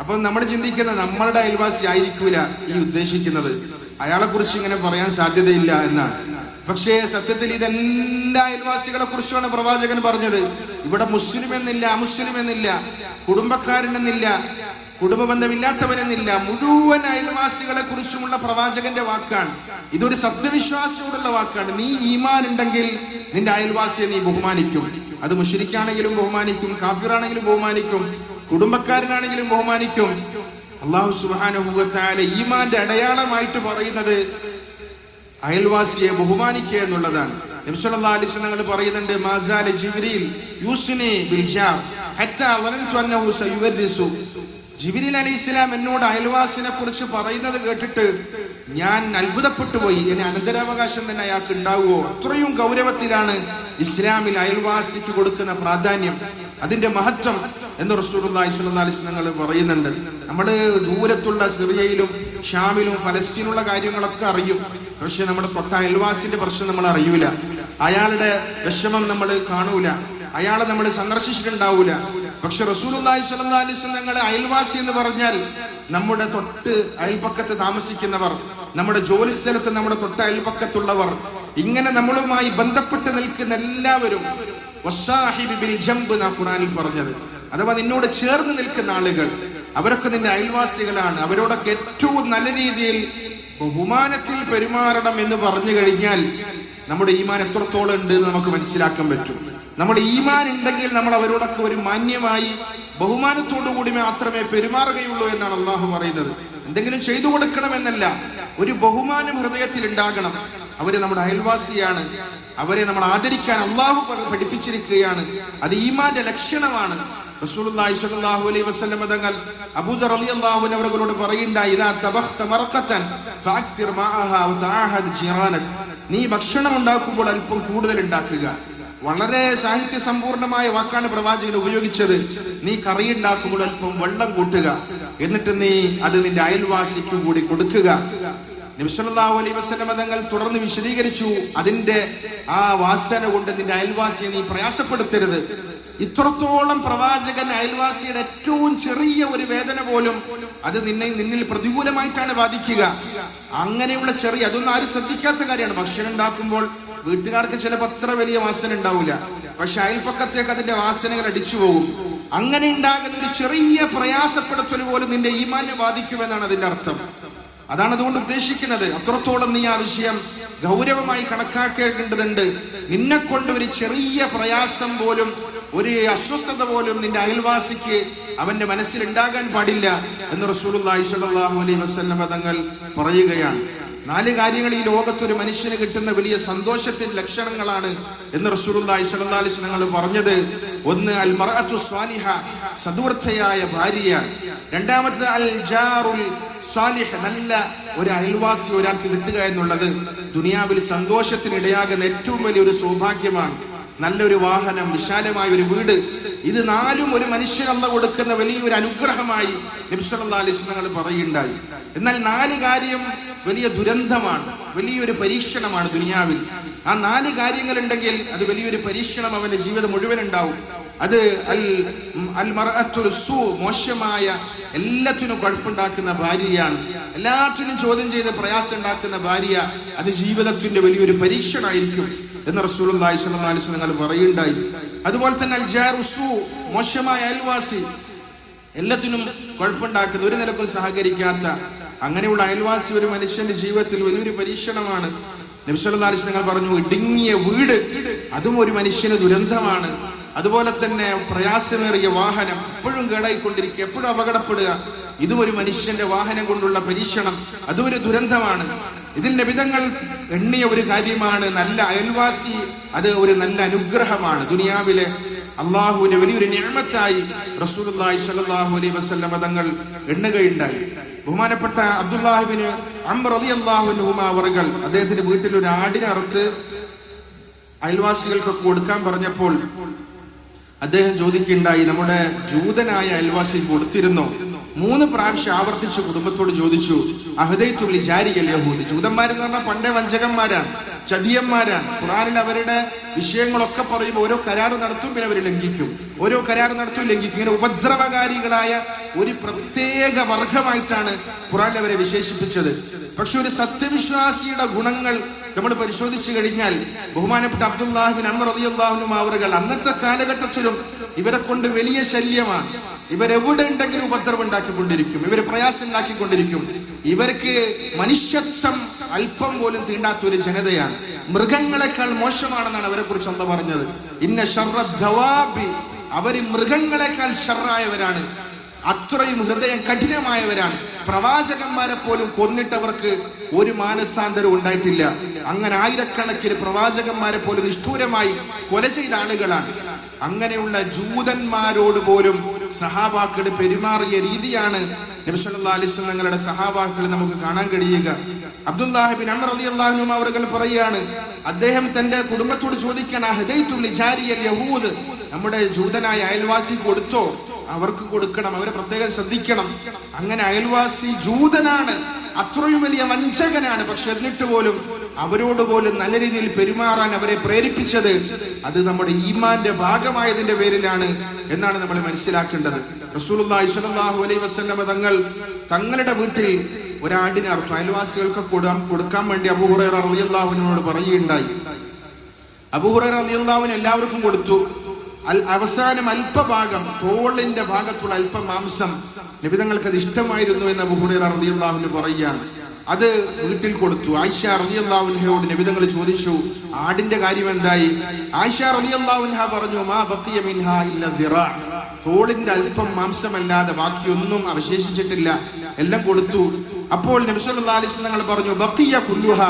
അപ്പൊ നമ്മൾ ചിന്തിക്കുന്ന നമ്മളുടെ അയൽവാസി ആയിരിക്കൂല ഈ ഉദ്ദേശിക്കുന്നത്. അയാളെ കുറിച്ച് ഇങ്ങനെ പറയാൻ സാധ്യതയില്ല എന്നാണ്. പക്ഷേ സത്യത്തിൽ ഇതെല്ലാ അയൽവാസികളെ കുറിച്ചുമാണ് പ്രവാചകൻ പറഞ്ഞത്. ഇവിടെ മുസ്ലിം എന്നില്ല അമുസ്ലിം എന്നില്ല കുടുംബക്കാരൻ എന്നില്ല കുടുംബ ബന്ധമില്ലാത്തവരെന്നില്ല മുഴുവൻ അയൽവാസികളെ കുറിച്ചുമുള്ള പ്രവാചകന്റെ വാക്കാണ്. ഇതൊരു സത്യവിശ്വാസിയോടുള്ള വാക്കാണ്. നീ ഈമാൻ ഉണ്ടെങ്കിൽ നിന്റെ അയൽവാസിയെ നീ ബഹുമാനിക്കും. അത് മുഷിരിക്കാണെങ്കിലും ബഹുമാനിക്കും കാഫിറാണെങ്കിലും ബഹുമാനിക്കും കുടുംബക്കാരനാണെങ്കിലും ബഹുമാനിക്കും. അള്ളാഹു സുബാനുഭൂവത്തായ ഈമാന്റെ അടയാളമായിട്ട് പറയുന്നത് അയൽവാസിയെ ബഹുമാനിക്കുക എന്നുള്ളതാണ്. നിമിഷങ്ങൾ പറയുന്നുണ്ട് ജിബ്രീൽ ജിബ്രീൽ അലൈഹി ഇസ്ലാം എന്നോട് അയൽവാസിനെ കുറിച്ച് പറയുന്നത് കേട്ടിട്ട് ഞാൻ അത്ഭുതപ്പെട്ടു പോയി. ഇനി അനന്തരാവകാശം തന്നെ അയാൾക്ക് ഉണ്ടാവുമോ അത്രയും ഗൗരവത്തിലാണ് ഇസ്ലാമിൽ അയൽവാസിക്ക് കൊടുക്കുന്ന പ്രാധാന്യം. അതിന്റെ മഹത്വം എന്ന് റസൂലുള്ളാഹി നിങ്ങൾ പറയുന്നുണ്ട്. നമ്മൾ ദൂരത്തുള്ള സിറിയയിലും ഷാമിലും ഫലസ്തീനുള്ള കാര്യങ്ങളൊക്കെ അറിയും. പക്ഷെ നമ്മുടെ തൊട്ട അയൽവാസിന്റെ പ്രശ്നം നമ്മൾ അറിയൂല. അയാളുടെ വിഷമം നമ്മൾ കാണൂല. അയാളെ നമ്മൾ സന്ദർശിച്ചിട്ടുണ്ടാവൂല. പക്ഷെ അലൈഹി തങ്ങളെ അയൽവാസി എന്ന് പറഞ്ഞാൽ നമ്മുടെ തൊട്ട് അയൽപക്കത്ത് താമസിക്കുന്നവർ നമ്മുടെ ജോലി സ്ഥലത്ത് നമ്മുടെ തൊട്ട അയൽപക്കത്തുള്ളവർ ഇങ്ങനെ നമ്മളുമായി ബന്ധപ്പെട്ട് നിൽക്കുന്ന എല്ലാവരും ഖുറാനിൽ പറഞ്ഞത്. അഥവാ നിന്നോട് ചേർന്ന് നിൽക്കുന്ന ആളുകൾ അവരൊക്കെ നിന്റെ അയൽവാസികളാണ്. അവരോടൊക്കെ ഏറ്റവും നല്ല രീതിയിൽ ബഹുമാനത്തിൽ പെരുമാറണം എന്ന് പറഞ്ഞു കഴിഞ്ഞാൽ നമ്മുടെ ഈമാൻ എത്രത്തോളം ഉണ്ട് എന്ന് നമുക്ക് മനസ്സിലാക്കാൻ പറ്റും. നമ്മുടെ ഈമാൻ ഉണ്ടെങ്കിൽ നമ്മൾ അവരോടൊക്കെ ഒരു മാന്യമായി ബഹുമാനത്തോടു കൂടി മാത്രമേ പെരുമാറുകയുള്ളൂ എന്നാണ് അള്ളാഹു പറയുന്നത്. എന്തെങ്കിലും ചെയ്തു കൊടുക്കണമെന്നല്ല ഒരു ബഹുമാനം ഹൃദയത്തിൽ ഉണ്ടാകണം. അവർ നമ്മുടെ അയൽവാസിയാണ്. അവരെ നമ്മൾ ആദരിക്കാൻ അള്ളാഹു പഠിപ്പിച്ചിരിക്കുകയാണ്. അത് ഈമാന്റെ ലക്ഷണമാണ്. റസൂലുള്ളാഹി അലൈഹി വസല്ലം തങ്ങൾ റളിയല്ലാഹു അവരോട് പറയുണ്ടായി മറഖതൻ ഫഅക്സിർ ജിറാനക് നീ ഭക്ഷണം ഉണ്ടാക്കുമ്പോൾ അല്പം കൂടുതൽ ഉണ്ടാക്കുക. വളരെ സാഹിത്യ സമ്പൂർണമായ വാക്കാണ് പ്രവാചകൻ ഉപയോഗിച്ചത്. നീ കറി ഉണ്ടാക്കുമ്പോൾ അല്പം വെള്ളം കൂട്ടുക. എന്നിട്ട് നീ അത് നിന്റെ അയൽവാസിക്ക് കൂടി കൊടുക്കുക. നബിസല്ലാഹു അലൈ വസ്ലമ തങ്ങൾ തുടർന്ന് വിശദീകരിച്ചു അതിന്റെ ആ വാസന കൊണ്ട് നിന്റെ അയൽവാസിയെ നീ പ്രയാസപ്പെടുത്തരുത്. ഇത്രത്തോളം പ്രവാചകൻ അയൽവാസിയുടെ ഏറ്റവും ചെറിയ ഒരു വേദന പോലും അത് നിന്നെ നിന്നിൽ പ്രതികൂലമായിട്ടാണ് ബാധിക്കുക. അങ്ങനെയുള്ള ചെറിയ അതൊന്നും ആരും ശ്രദ്ധിക്കാത്ത കാര്യമാണ്. ഭക്ഷണം ഉണ്ടാക്കുമ്പോൾ വീട്ടുകാർക്ക് ചിലപ്പോൾ അത്ര വലിയ വാസന ഉണ്ടാവില്ല. പക്ഷെ അയൽപ്പക്കത്തേക്ക് അതിന്റെ വാസനകൾ അടിച്ചു പോകും. അങ്ങനെ ഉണ്ടാകുന്ന ഒരു ചെറിയ പ്രയാസപ്പെടുത്തൽ പോലും നിന്റെ ഈമാനെ ബാധിക്കുമെന്നാണ് അതിന്റെ അർത്ഥം. അതാണ് അതുകൊണ്ട് ഉദ്ദേശിക്കുന്നത് അത്രത്തോളം നീ ആ വിഷയം ഗൗരവമായി കണക്കാക്കേണ്ടതുണ്ട്. നിന്നെ കൊണ്ട് ഒരു ചെറിയ പ്രയാസം പോലും ഒരു അസ്വസ്ഥത പോലും നിന്റെ അയൽവാസിക്ക് അവന്റെ മനസ്സിൽ ഉണ്ടാകാൻ പാടില്ല എന്ന് റസൂൽ അലൈഹി വസല്ലം തങ്ങൾ പറയുകയാണ്. നാല് കാര്യങ്ങൾ ഈ ലോകത്തൊരു മനുഷ്യന് കിട്ടുന്ന വലിയ സന്തോഷത്തിന്റെ ലക്ഷണങ്ങളാണ് എന്ന് റസൂലുള്ളാഹി സ്വല്ലല്ലാഹി അലൈഹി തങ്ങൾ പറഞ്ഞത്. ഒന്ന് അൽ മർഅത്തു സ്വാലിഹ സദൂർത്ഥയായ ഭാര്യ. രണ്ടാമത്തത് അൽ ജാറുൽ സ്വാലിഹ് നല്ല ഒരു അയൽവാസി ഒരാൾക്ക് കിട്ടുക എന്നുള്ളത് ദുനിയാവിൽ സന്തോഷത്തിന് ഇടയാകുന്ന ഏറ്റവും വലിയൊരു സൗഭാഗ്യമാണ്. നല്ലൊരു വാഹനം വിശാലമായ ഒരു വീട് ഇത് നാലും ഒരു മനുഷ്യനല്ല കൊടുക്കുന്ന വലിയൊരു അനുഗ്രഹമായി നിമിഷങ്ങൾ പറയുണ്ടായി എന്നാൽ നാല് കാര്യം വലിയ ദുരന്തമാണ് വലിയൊരു പരീക്ഷണമാണ് ദുനിയാവിൽ. ആ നാല് കാര്യങ്ങൾ ഉണ്ടെങ്കിൽ അത് വലിയൊരു പരീക്ഷണം അവന്റെ ജീവിതം മുഴുവൻ ഉണ്ടാവും. അത് അൽ അൽ സൂ മോശമായ എല്ലാത്തിനും കുഴപ്പമുണ്ടാക്കുന്ന ഭാര്യയാണ്. എല്ലാത്തിനും ചോദ്യം ചെയ്ത് പ്രയാസം ഉണ്ടാക്കുന്ന ഭാര്യ അത് ജീവിതത്തിന്റെ വലിയൊരു പരീക്ഷണമായിരിക്കും. എന്ന് റസൂലും വസല്ലം തങ്ങൾ പറയുണ്ടായി. അതുപോലെ തന്നെ അൽ ജാറു മോശമായ അയൽവാസി. എല്ലാത്തിനും കുഴപ്പമുണ്ടാക്കുന്ന ഒരു നിലക്കും സഹകരിക്കാത്ത. അങ്ങനെയുള്ള അയൽവാസി ഒരു മനുഷ്യന്റെ ജീവിതത്തിൽ വലിയൊരു പരീക്ഷണമാണ്. അലൈഹി വസല്ലം പറഞ്ഞു ഇടുങ്ങിയ വീട് അതും ഒരു മനുഷ്യന് ദുരന്തമാണ്. അതുപോലെ തന്നെ പ്രയാസമേറിയ വാഹനം എപ്പോഴും കേടായിക്കൊണ്ടിരിക്കുക എപ്പോഴും അപകടപ്പെടുക. ഇതും ഒരു മനുഷ്യന്റെ വാഹനം കൊണ്ടുള്ള പരീക്ഷണം അതും ഒരു ദുരന്തമാണ്. ഇതിൽ വിധങ്ങൾ എണ്ണിയ ഒരു കാര്യമാണ് നല്ല അയൽവാസി അത് ഒരു നല്ല അനുഗ്രഹമാണ്. ദുനിയാവിലെ അള്ളാഹുവിന്റെ വലിയൊരു ഞാമത്തായി റസൂലുള്ളാഹി സ്വല്ലല്ലാഹു അലൈഹി വസല്ലം തങ്ങൾ എണ്ണുകയുണ്ടായി. ബഹുമാനപ്പെട്ട അബ്ദുല്ലാഹിബിന് അംർ അലി അള്ളാഹുനുമാവറുകൾ അദ്ദേഹത്തിന്റെ വീട്ടിൽ ഒരു ആടിനെ അറുത്ത് അയൽവാസികൾക്ക് കൊടുക്കാൻ പറഞ്ഞപ്പോൾ അദ്ദേഹം ചോദിക്കുകയുണ്ടായി നമ്മുടെ ജൂതനായ അയൽവാസി കൊടുത്തിരുന്നോ? മൂന്ന് പ്രാവശ്യം ആവർത്തിച്ച് കുടുംബത്തോട് ചോദിച്ചു അഹദൈത്തുള്ളി ജാരിയൽ യഹൂദ് ജൂതന്മാരെന്ന് പറഞ്ഞാൽ പണ്ടേ വഞ്ചകന്മാരാണ് ചതിയന്മാരാണ്. ഖുറാനിൽ അവരുടെ വിഷയങ്ങളൊക്കെ പറയും ഓരോ കരാർ നടത്തും പിന്നെ അവർ ലംഘിക്കും. ഓരോ കരാർ നടത്തും ലംഘിക്കും. ഇങ്ങനെ ഉപദ്രവകാരികളായ ഒരു പ്രത്യേക വർഗമായിട്ടാണ് ഖുറാൻ അവരെ വിശേഷിപ്പിച്ചത്. പക്ഷെ ഒരു സത്യവിശ്വാസിയുടെ ഗുണങ്ങൾ നമ്മൾ പരിശോധിച്ചു കഴിഞ്ഞാൽ ബഹുമാനപ്പെട്ട അബ്ദുല്ലാഹിബിൻ അമർ അലിയുല്ലാഹിനും അവറുകൾ അന്നത്തെ കാലഘട്ടത്തിലും ഇവരെ കൊണ്ട് വലിയ ശല്യമാണ്. ഇവരെവിടെ ഉണ്ടെങ്കിലും ഉപദ്രവം ഉണ്ടാക്കിക്കൊണ്ടിരിക്കും. ഇവർ പ്രയാസം ഉണ്ടാക്കിക്കൊണ്ടിരിക്കും ഇവർക്ക് മനുഷ്യത്വം അല്പം പോലും തീണ്ടാത്ത ഒരു ജനതയാണ്. മൃഗങ്ങളെക്കാൾ മോശമാണെന്നാണ് അവരെ കുറിച്ച് അല്ല പറഞ്ഞത്. ഇന്ന ഷർറദ്ദവാബി അവർ മൃഗങ്ങളെക്കാൾ ഷർറായവരാണ് അത്രയും ഹൃദയം കഠിനമായവരാണ്. പ്രവാചകന്മാരെ പോലും കൊന്നിട്ടവർക്ക് ഒരു മാനസാന്തരം ഉണ്ടായിട്ടില്ല. അങ്ങനെ ആയിരക്കണക്കിന് പ്രവാചകന്മാരെ പോലും നിഷ്ഠൂരമായി കൊല ചെയ്ത ആളുകളാണ്. അങ്ങനെയുള്ള ജൂതന്മാരോട് പോലും സഹാബാക്കൾ പെരുമാറിയ രീതിയാണ് തങ്ങളുടെ സഹാബാക്കൾ നമുക്ക് കാണാൻ കഴിയുക. അബ്ദുല്ലാഹിബിൻ അമർ അലി അള്ളാഹിനും അവർ പറയുകയാണ് അദ്ദേഹം തന്റെ കുടുംബത്തോട് ചോദിക്കാൻ ഹദൈത്തുൽ ജാരിയൽ യഹൂദ് നമ്മുടെ ജൂതനായ അയൽവാസി കൊടുത്തോ? അവർക്ക് കൊടുക്കണം അവരെ പ്രത്യേകം ശ്രദ്ധിക്കണം. അങ്ങനെ അയൽവാസി ജൂതനാണ് അത്രയും വലിയ വഞ്ചകനാണ്. പക്ഷെ എന്നിട്ട് പോലും അവരോട് പോലും നല്ല രീതിയിൽ പെരുമാറാൻ അവരെ പ്രേരിപ്പിച്ചത് അത് നമ്മുടെ ഈമാന്റെ ഭാഗമായതിന്റെ പേരിലാണ് എന്നാണ് നമ്മൾ മനസ്സിലാക്കേണ്ടത്. റസൂലുള്ളാഹി സ്വല്ലല്ലാഹു അലൈഹി വസല്ലം തങ്ങൾ തങ്ങളുടെ വീട്ടിൽ ഒരാടിനെ അർത്ഥം അയൽവാസികൾക്ക് കൊടുക്കാൻ കൊടുക്കാൻ വേണ്ടി അബൂഹുറൈറ റളിയല്ലാഹുവിനോട് പറയുകയുണ്ടായി. അബൂഹുറൈറ റളിയല്ലാഹുവിന് എല്ലാവർക്കും കൊടുത്തു. അവസാനം അല്പഭാഗം തോളിന്റെ ഭാഗത്തുള്ള അല്പ മാംസം നിബിതങ്ങൾക്ക് അത് ഇഷ്ടമായിരുന്നു എന്ന് അബൂഹുറൈറ റളിയല്ലാഹുവിന് പറയുകയാണ്. അത് വീട്ടിൽ കൊടുത്തു. ആയിഷ റളിയല്ലാഹുവിനോട് നിബിതങ്ങൾ ചോദിച്ചു ആടിന്റെ കാര്യം എന്തായി ആയിഷ റളിയല്ലാഹുൻഹ പറഞ്ഞു മാ മിൻഹാ ഇല്ല ദിറാ. തോളിന്റെ അല്പം മാംസമല്ലാതെ ബാക്കിയൊന്നും അവശേഷിച്ചിട്ടില്ല. എല്ലാം കൊടുത്തു. അപ്പോൾ നബിസല്ലാ അലിസ് തങ്ങൾ പറഞ്ഞു ബക്കിയ കുല്ലുഹ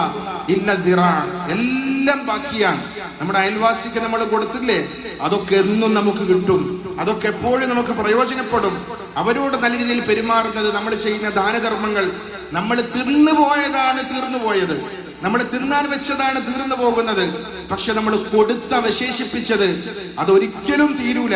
ഇല്ല ദിറാ. എല്ലാം ബാക്കിയാണ്. നമ്മുടെ അയൽവാസിക്ക് നമ്മൾ കൊടുത്തില്ലേ? അതൊക്കെ എന്നും നമുക്ക് കിട്ടും. അതൊക്കെ എപ്പോഴും നമുക്ക് പ്രയോജനപ്പെടും. അവരോട് നല്ല രീതിയിൽ പെരുമാറുന്നത് നമ്മൾ ചെയ്യുന്ന ദാനധർമ്മങ്ങൾ നമ്മൾ തിന്നു പോയതാണ് തീർന്നു പോയത്. നമ്മൾ തിന്നാൻ വെച്ചതാണ് തീർന്നു പോകുന്നത്. പക്ഷെ നമ്മൾ കൊടുത്ത അവശേഷിപ്പിച്ചത് അതൊരിക്കലും തീരൂല.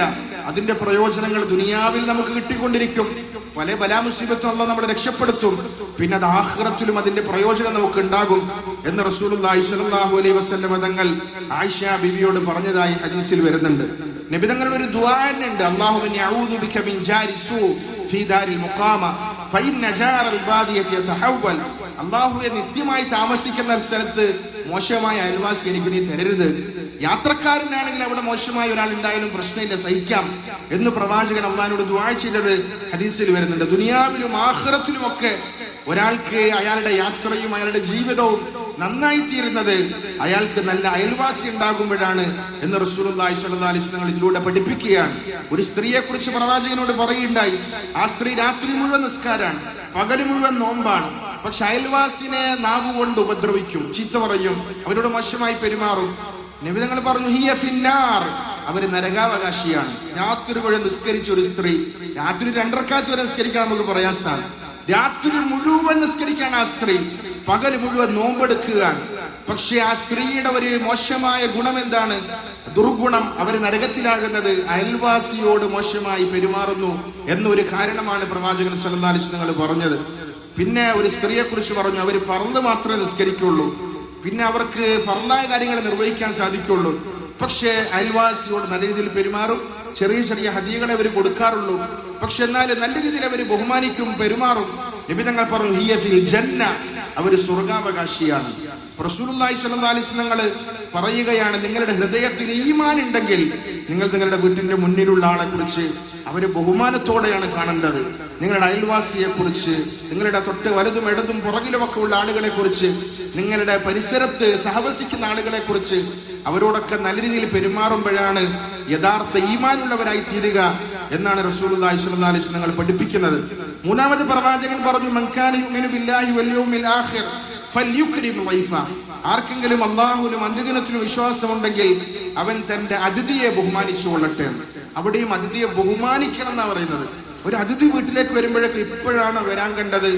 അതിന്റെ പ്രയോജനങ്ങൾ ദുനിയാവിൽ നമുക്ക് കിട്ടിക്കൊണ്ടിരിക്കും. പല ബലാമുസീബത്തുള്ള നമ്മൾ രക്ഷപ്പെടുത്തും. പിന്നെ അത് ആഹ്റത്തിലും അതിന്റെ പ്രയോജനം നമുക്ക് ഉണ്ടാകും എന്ന് റസൂലുള്ളാഹി സ്വല്ലല്ലാഹു അലൈഹി വസല്ലം തങ്ങൾ ആയിഷ ബിബിയോട് പറഞ്ഞതായി ഹദീസിൽ വരുന്നുണ്ട്. നബിതങ്ങൾ ഒരു ദുആനുണ്ട് അല്ലാഹുമ്മ യഊദു ബിക മിൻ ജാരി സൂ ഫീ ദാരിൽ മുഖാമ. അല്ലാഹുവെ നിത്യമായി താമസിക്കുന്ന സ്ഥലത്ത് മോശമായ അയൽവാസി എനിക്ക് നീ തരരുത്. യാത്രക്കാരനാണെങ്കിൽ അവിടെ മോശമായ ഒരാൾ ഉണ്ടായാലും പ്രശ്നമില്ല സഹിക്കാം എന്ന് പ്രവാചകൻ അള്ളഹാനോട് ചെയ്തത് ഹദീസിൽ വരുന്നുണ്ട്. ദുനിയാവിലും ആഖിറത്തിലും ഒക്കെ ഒരാൾക്ക് അയാളുടെ യാത്രയും അയാളുടെ ജീവിതവും നന്നായി തീരുന്നത് അയാൾക്ക് നല്ല അയൽവാസി ഉണ്ടാകുമ്പോഴാണ് എന്ന് വസല്ലം ഇതിലൂടെ പഠിപ്പിക്കുകയാണ്. ഒരു സ്ത്രീയെ കുറിച്ച് പ്രവാചകനോട് പറയുകയുണ്ടായി ആ സ്ത്രീ രാത്രി മുഴുവൻ നിസ്കാരാണ് പകൽ മുഴുവൻ നോമ്പാണ്. പക്ഷെ അയൽവാസിനെ നാവുകൊണ്ട് ഉപദ്രവിക്കും ചീത്ത പറയും അവരോട് മോശമായി പെരുമാറും. നിബിതങ്ങൾ പറഞ്ഞു ഹിയ ഫിന്നാർ. അവർ നരകാവകാശിയാണ്. രാത്രി മുഴുവൻ നിസ്കരിച്ച ഒരു സ്ത്രീ രാത്രി രണ്ടരക്കാലത്ത് വരെ നിസ്കരിക്കാൻ നമുക്ക് പ്രയാസമാണ് രാത്രി മുഴുവൻ നിസ്കരിക്കാണ് ആ സ്ത്രീ. പകൽ മുഴുവൻ നോമ്പെടുക്കുകയാണ്. പക്ഷെ ആ സ്ത്രീയുടെ ഒരു മോശമായ ഗുണം എന്താണ്? ദുർഗുണം അവർ നരകത്തിലാകുന്നത് അയൽവാസിയോട് മോശമായി പെരുമാറുന്നു എന്നൊരു കാരണമാണ് പ്രവാചകൻ സല്ലാലിസ്തങ്ങൾ പറഞ്ഞത്. പിന്നെ ഒരു സ്ത്രീയെ കുറിച്ച് പറഞ്ഞു അവർ ഫർദ് മാത്രമേ നിസ്കരിക്കുള്ളൂ. പിന്നെ അവർക്ക് ഫർദായ കാര്യങ്ങൾ നിർവഹിക്കാൻ സാധിക്കുള്ളൂ. പക്ഷേ അയൽവാസിയോട് നല്ല രീതിയിൽ പെരുമാറും. ചെറിയ ചെറിയ ഹദിയകളെ അവർ കൊടുക്കാറുള്ളൂ. പക്ഷെ എന്നാൽ നല്ല രീതിയിൽ അവർ ബഹുമാനിക്കും പെരുമാറും. നിബിതങ്ങൾ പറഞ്ഞു ഹിയ ഫിൽ ജന്ന അവർ സ്വർഗാവകാശിയാണ്. റസൂലുള്ളാഹി അലൈഹി പറയുകയാണ് നിങ്ങളുടെ ഹൃദയത്തിൽ ഈമാൻ ഉണ്ടെങ്കിൽ നിങ്ങൾ നിങ്ങളുടെ വീട്ടിന്റെ മുന്നിലുള്ള ആളെ കുറിച്ച് അവർ ബഹുമാനത്തോടെയാണ് കാണേണ്ടത്. നിങ്ങളുടെ അയൽവാസിയെ കുറിച്ച് നിങ്ങളുടെ തൊട്ട് വലതും ഇടതും പുറകിലുമൊക്കെ ഉള്ള ആളുകളെ കുറിച്ച് നിങ്ങളുടെ പരിസരത്ത് സഹവസിക്കുന്ന ആളുകളെ കുറിച്ച് അവരോടൊക്കെ നല്ല രീതിയിൽ പെരുമാറുമ്പോഴാണ് യഥാർത്ഥ ഈമാനുള്ളവരായി തീരുക എന്നാണ് റസൂൽ അലൈഹി വസല്ലം പഠിപ്പിക്കുന്നത്. മൂന്നാമത് പ്രവാചകൻ പറഞ്ഞു ബില്ലാഹി ആഖിർ ആർക്കെങ്കിലും അള്ളാഹുലും വിശ്വാസം വിശ്വാസമുണ്ടെങ്കിൽ അവൻ തന്റെ അതിഥിയെ ബഹുമാനിച്ചു കൊള്ളട്ടെ അവിടെയും അതിഥിയെ ബഹുമാനിക്കണം എന്നാ പറയുന്നത്. ഒരു അതിഥി വീട്ടിലേക്ക് വരുമ്പോഴേക്ക് ഇപ്പോഴാണ് വരാൻ കണ്ടത്.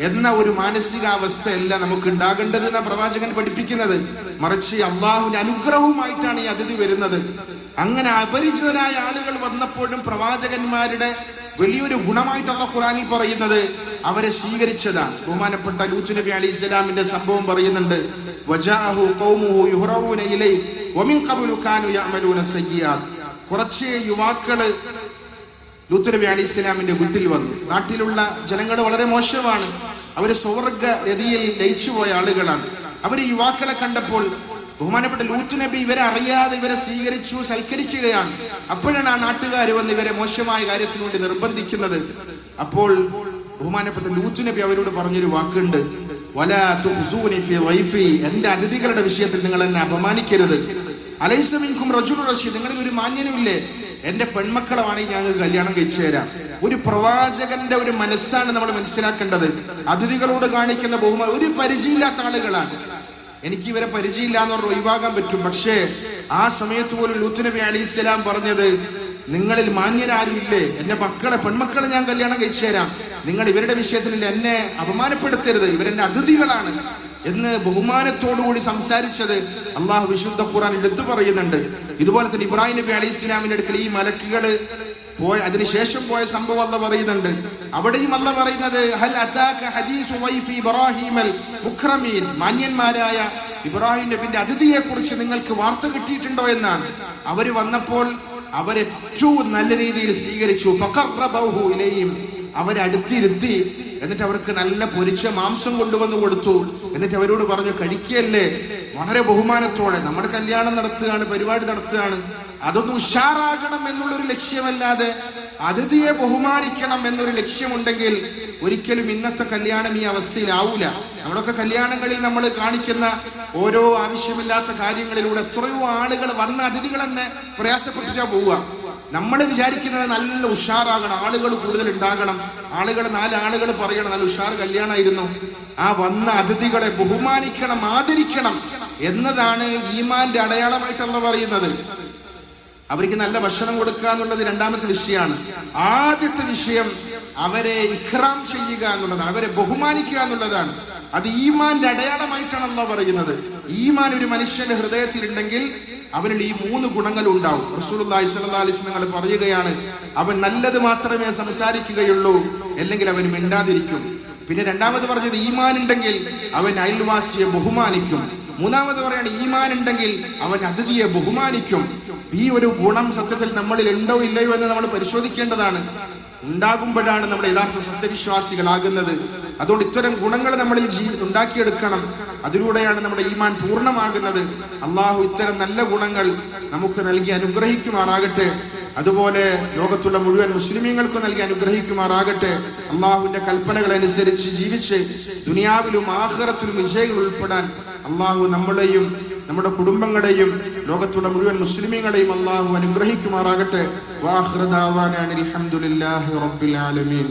എന്ന ഒരു മാനസികാവസ്ഥയല്ല നമുക്ക് ഉണ്ടാകേണ്ടത് എന്ന പ്രവാചകൻ പഠിപ്പിക്കുന്നത്. മറിച്ച് അള്ളാഹുവിന്റെ അനുഗ്രഹവുമായിട്ടാണ് ഈ അതിഥി വരുന്നത്. അങ്ങനെ അപരിചിതരായ ആളുകൾ വന്നപ്പോഴും പ്രവാചകന്മാരുടെ വലിയൊരു ഗുണമായിട്ടുള്ള ഖുറാനിൽ പറയുന്നത്. അവരെ സ്വീകരിച്ചതാണ്. ബഹുമാനപ്പെട്ട ലൂത്ത് നബി അലി ഇസ്ലാമിന്റെ സംഭവം പറയുന്നുണ്ട്. കുറച്ച് യുവാക്കൾ ലൂത്ത് നബി അലി ഇസ്ലാമിന്റെ വീട്ടിൽ വന്നു. നാട്ടിലുള്ള ജനങ്ങൾ വളരെ മോശമാണ്. അവർ സ്വർഗ രതിയിൽ ലയിച്ചുപോയ ആളുകളാണ്. അവർ യുവാക്കളെ കണ്ടപ്പോൾ ബഹുമാനപ്പെട്ട ലൂറ്റ് നബി ഇവരെ അറിയാതെ ഇവരെ സ്വീകരിച്ചു സൽക്കരിക്കുകയാണ്. അപ്പോഴാണ് ആ നാട്ടുകാർ വന്ന് ഇവരെ മോശമായ കാര്യത്തിന് വേണ്ടി നിർബന്ധിക്കുന്നത്. അപ്പോൾ ബഹുമാനപ്പെട്ട ലൂത്ത് നബി അവരോട് പറഞ്ഞൊരു വാക്കുണ്ട്. എന്റെ അതിഥികളുടെ വിഷയത്തിൽ നിങ്ങൾ എന്നെ അപമാനിക്കരുത്. അലൈസമിൻകും റജുലു റഷീദ് നിങ്ങളിൽ ഒരു മാന്യനുമില്ലേ? എന്റെ പെൺമക്കളാണെങ്കിൽ ഞങ്ങൾക്ക് കല്യാണം കഴിച്ചു തരാം ഒരു പ്രവാചകന്റെ ഒരു മനസ്സാണ് നമ്മൾ മനസ്സിലാക്കേണ്ടത്. അതിഥികളോട് കാണിക്കുന്ന ബഹുമാനം ഒരു പരിചയമില്ലാത്ത ആളുകളാണ്. എനിക്ക് ഇവരെ പരിചയമില്ല എന്ന് പറഞ്ഞ് ഒഴിവാക്കാൻ പറ്റും. പക്ഷേ ആ സമയത്ത് പോലും ലൂത്ത് നബി അലി ഇസ്ലാം പറഞ്ഞത് നിങ്ങളിൽ മാന്യരാരുമില്ലേ? എന്റെ മക്കളെ പെൺമക്കളെ ഞാൻ കല്യാണം കഴിച്ചു തരാം. നിങ്ങൾ ഇവരുടെ വിഷയത്തിൽ എന്നെ അപമാനപ്പെടുത്തരുത്. ഇവരെന്റെ അതിഥികളാണ്. എന്ന് ബഹുമാനത്തോടുകൂടി സംസാരിച്ചത് അള്ളാഹു വിശുദ്ധ ഖുറാൻ എടുത്തു പറയുന്നുണ്ട്. ഇതുപോലെ തന്നെ ഇബ്രാഹിം നബി അലി ഇസ്ലാമിന്റെ അടുക്കൽ ഈ മലക്കുകൾ പോയ അതിനുശേഷം പോയ സംഭവം അല്ല പറയുന്നുണ്ട്. അവിടെയും അല്ല പറയുന്നത് ഹൽ അതാക ഹദീസു വൈഫി ഇബ്രാഹിമൽ മുഖ്രമീൻ മാന്യന്മാരായ ഇബ്രാഹിം നബിന്റെ അതിഥിയെ കുറിച്ച് നിങ്ങൾക്ക് വാർത്ത കിട്ടിയിട്ടുണ്ടോ എന്നാണ്. അവർ വന്നപ്പോൾ അവരേറ്റവും നല്ല രീതിയിൽ സ്വീകരിച്ചു. ഫഖറബഹു ഇലൈഹിം. അവരെ അടുത്തിരുത്തി. എന്നിട്ട് അവർക്ക് നല്ല പൊരിച്ച മാംസം കൊണ്ടുവന്ന് കൊടുത്തു. എന്നിട്ട് അവരോട് പറഞ്ഞു കഴിക്കല്ലേ? വളരെ ബഹുമാനത്തോടെ നമ്മുടെ കല്യാണം നടത്തുകയാണ് പരിപാടി നടത്തുകയാണ്. അതൊന്ന് ഉഷാറാകണം എന്നുള്ളൊരു ലക്ഷ്യമല്ലാതെ അതിഥിയെ ബഹുമാനിക്കണം എന്നൊരു ലക്ഷ്യമുണ്ടെങ്കിൽ ഒരിക്കലും ഇന്നത്തെ കല്യാണം ഈ അവസ്ഥയിലാവൂല. നമ്മളൊക്കെ കല്യാണങ്ങളിൽ നമ്മൾ കാണിക്കുന്ന ഓരോ ആവശ്യമില്ലാത്ത കാര്യങ്ങളിലൂടെ എത്രയോ ആളുകൾ വന്ന അതിഥികൾ തന്നെ പ്രയാസപ്പെട്ടിട്ടാ പോവുക. നമ്മൾ വിചാരിക്കുന്നത് നല്ല ഉഷാറാകണം ആളുകൾ കൂടുതൽ ഉണ്ടാകണം. ആളുകൾ നാല് ആളുകൾ പറയണം നല്ല ഉഷാർ കല്യാണമായിരുന്നു ആ വന്ന അതിഥികളെ ബഹുമാനിക്കണം ആദരിക്കണം എന്നതാണ് ഈമാന്റെ അടയാളമായിട്ടല്ല പറയുന്നത്. അവർക്ക് നല്ല ഭക്ഷണം കൊടുക്കുക എന്നുള്ളത് രണ്ടാമത്തെ വിഷയമാണ്. ആദ്യത്തെ വിഷയം അവരെ ഇഖ്റാം ചെയ്യുക എന്നുള്ളതാണ് അവരെ ബഹുമാനിക്കുക എന്നുള്ളതാണ്. അത് ഈമാന്റെ അടയാളമായിട്ടാണ് അള്ളാഹ് പറയുന്നത്. ഈമാൻ ഒരു മനുഷ്യന്റെ ഹൃദയത്തിൽ ഉണ്ടെങ്കിൽ അവനിൽ ഈ മൂന്ന് ഗുണങ്ങൾ ഉണ്ടാവും. റസൂലുള്ളാഹി സ്വല്ലല്ലാഹി അലൈഹി വസല്ലം പറയുകയാണ് അവൻ നല്ലത് മാത്രമേ സംസാരിക്കുകയുള്ളൂ അല്ലെങ്കിൽ അവൻ മിണ്ടാതിരിക്കും. പിന്നെ രണ്ടാമത് പറഞ്ഞത് ഈമാൻ ഉണ്ടെങ്കിൽ അവൻ അയൽവാസിയെ ബഹുമാനിക്കും. മൂന്നാമത് പറയാണ് ഈമാൻ ഉണ്ടെങ്കിൽ അവൻ അതിഥിയെ ബഹുമാനിക്കും. ഈ ഒരു ഗുണം സത്യത്തിൽ നമ്മളിൽ ഉണ്ടോ ഇല്ലയോ എന്ന് നമ്മൾ പരിശോധിക്കേണ്ടതാണ്. ഉണ്ടാകുമ്പോഴാണ് നമ്മൾ യഥാർത്ഥ സത്യവിശ്വാസികളാകുന്നത്. അതുകൊണ്ട് ഇത്തരം ഗുണങ്ങൾ നമ്മളിൽ ഉണ്ടാക്കിയെടുക്കണം. അതിലൂടെയാണ് നമ്മുടെ ഈമാൻ പൂർണമാകുന്നത്. അള്ളാഹു ഇത്തരം നല്ല ഗുണങ്ങൾ നമുക്ക് നൽകി അനുഗ്രഹിക്കുമാറാകട്ടെ. അതുപോലെ ലോകത്തുള്ള മുഴുവൻ മുസ്ലിമീങ്ങൾക്ക് നൽകി അനുഗ്രഹിക്കുമാറാകട്ടെ. അള്ളാഹുവിന്റെ കൽപ്പനകൾ അനുസരിച്ച് ജീവിച്ച് ദുനിയാവിലും ആഹ്റത്തിലും വിജയങ്ങൾ ഉൾപ്പെടാൻ അള്ളാഹു നമ്മളെയും നമ്മുടെ കുടുംബങ്ങളെയും ലോകത്തുള്ള മുഴുവൻ മുസ്ലിമീങ്ങളെയും അള്ളാഹു അനുഗ്രഹിക്കുമാറാകട്ടെ. വാഹൃദാവാനാണ് അൽഹംദുലില്ലാഹി റബ്ബിൽ ആലമീൻ.